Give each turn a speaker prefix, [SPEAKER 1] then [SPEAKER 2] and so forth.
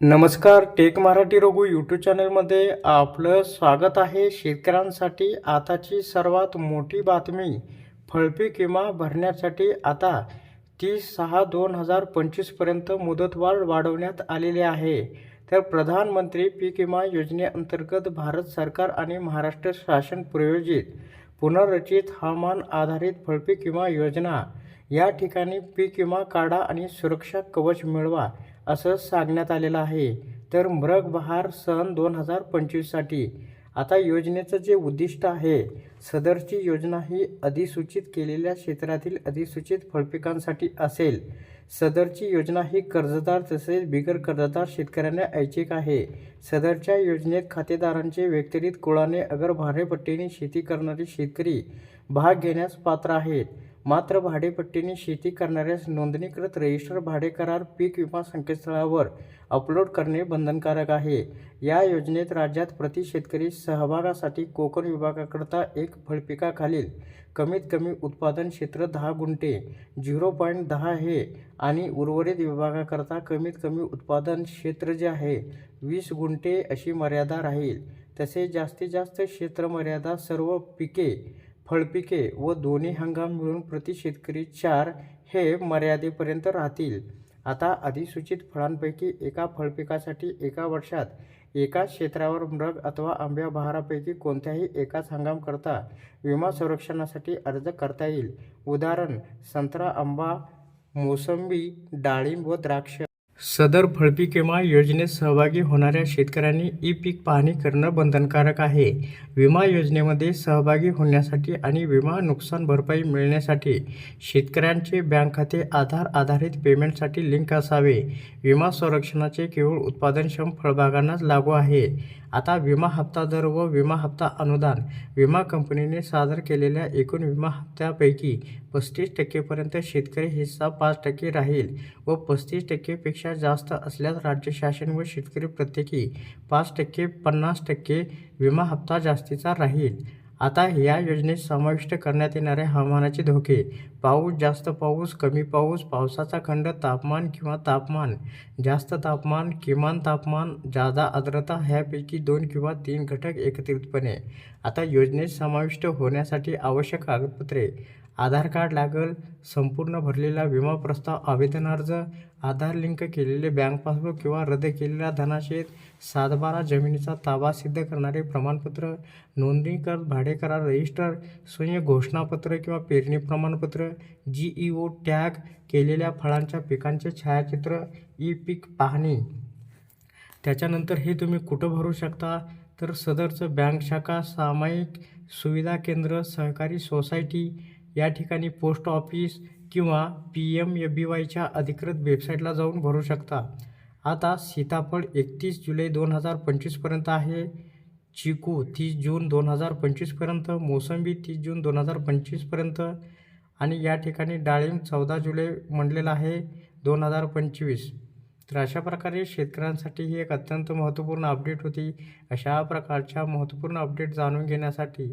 [SPEAKER 1] नमस्कार take Marathi Raghu YouTube चॅनलमध्ये आपलं स्वागत आहे. शेतकऱ्यांसाठी आताची सर्वात मोठी बातमी फळपीक विमा भरण्यासाठी आता तीस सहा दोन हजार पंचवीसपर्यंत मुदतवाढ वाढवण्यात आलेली आहे. तर प्रधानमंत्री पीक विमा योजनेअंतर्गत भारत सरकार आणि महाराष्ट्र शासन प्रायोजित पुनर्रचित हवामान आधारित फळपीक विमा योजना. या ठिकाणी पीक विमा काढा आणि सुरक्षा कवच मिळवा. असं सांगण्यात आलेलं आहे. तर मृग बहार सन दोन हजार पंचवीससाठी आता योजनेचं जे उद्दिष्ट आहे सदरची योजना ही अधिसूचित केलेल्या क्षेत्रातील अधिसूचित फळपिकांसाठी असेल. सदरची योजना ही कर्जदार तसेच बिगर कर्जदार शेतकऱ्यांना ऐच्छिक आहे. सदरच्या योजनेत खातेदारांचे व्यतिरिक्त कुळाने अगर भाडेपट्टीने शेती करणारे शेतकरी भाग घेण्यास पात्र आहेत. मात्र भाडेपट्टीने शेती करणाऱ्यास नोंदणीकृत रजिस्टर भाडे करार पीक विमा संकेतस्थळावर अपलोड करणे बंधनकारक आहे. या योजनेत राज्यात प्रति शेतकरी सहभागासाठी कोकण विभागाकरता एक फळपिकाखालील कमीत कमी उत्पादन क्षेत्र दहा गुंठे झिरो पॉईंट दहा हे आणि उर्वरित विभागाकरता कमीत कमी उत्पादन क्षेत्र जे आहे वीस गुंठे अशी मर्यादा राहील. तसेच जास्तीत जास्त क्षेत्र मर्यादा सर्व पिके फळपिके व दोन्ही हंगाम मिळून प्रति शेतकरी चार हे मर्यादेपर्यंत राहतील. आता अधिसूचित फळांपैकी एका फळपिकासाठी एका वर्षात एका क्षेत्रावर मृग अथवा आंब्या बहारापैकी कोणत्याही एकाच हंगाम करता विमा संरक्षणासाठी अर्ज करता येईल. उदाहरण संत्रा आंबा मोसंबी डाळिंब व द्राक्ष. सदर फळपीक विमा योजनेत सहभागी होणाऱ्या शेतकऱ्यांनी ई पीक पाहणी करणं बंधनकारक आहे. विमा योजनेमध्ये सहभागी होण्यासाठी आणि विमा नुकसान भरपाई मिळण्यासाठी शेतकऱ्यांचे बँक खाते आधार आधारित पेमेंटसाठी लिंक असावे. विमा संरक्षणाचे केवळ उत्पादनक्षम फळबागांनाच लागू आहे. आता विमा हप्ता दर व विमा हप्ता अनुदान विमा कंपनीने सादर केलेल्या एकूण विमा हप्त्यापैकी पस्तीस टक्केपर्यंत शेतकरी हिस्सा पाच टक्के राहील व पस्तीस टक्केपेक्षा जास्त असल्यास राज्य शासन व शेतकरी प्रत्येकी पाच टक्के पन्नास टक्के विमा हप्ता जास्तीचा राहील. आता या योजनेत समाविष्ट करण्यात येणारे हवामानाचे धोके पाऊस जास्त पाऊस कमी पाऊस पावसाचा खंड तापमान किंवा तापमान जास्त तापमान किमान तापमान जादा आर्द्रता ह्यापैकी दोन किंवा तीन घटक एकत्रितपणे. आता योजनेत समाविष्ट होण्यासाठी आवश्यक कागदपत्रे आधार कार्ड लागेल संपूर्ण भरलेला विमा प्रस्ताव आवेदन अर्ज आधार लिंक केलेले बँक पासबुक किंवा रद्द केलेला धनाशेत सातबारा जमिनीचा ताबा सिद्ध करणारे प्रमाणपत्र नोंदणीकर भाडेकरार रजिस्टर स्वयं घोषणापत्र किंवा पेरणी प्रमाणपत्र जी ई ओ टॅग केलेल्या फळांच्या पिकांचे छायाचित्र ई पीक पाहणी. त्याच्यानंतर हे तुम्ही कुठं भरू शकता? तर सदरचं बँक शाखा सामायिक सुविधा केंद्र सहकारी सोसायटी या ठिकाणी पोस्ट ऑफिस किंवा पी एम ए बी वायच्या अधिकृत वेबसाईटला जाऊन भरू शकता. आता सीताफळ एकतीस जुलै दोन हजार पंचवीसपर्यंत आहे. चिकू तीस जून दोन हजार पंचवीसपर्यंत मोसंबी तीस जून दोन हजार पंचवीसपर्यंत आणि या ठिकाणी डाळिंब चौदा जुलै म्हणलेलं आहे दोन हजार पंचवीस. तर अशा प्रकारे शेतकऱ्यांसाठी ही एक अत्यंत महत्त्वपूर्ण अपडेट होती. अशा प्रकारच्या महत्त्वपूर्ण अपडेट जाणून घेण्यासाठी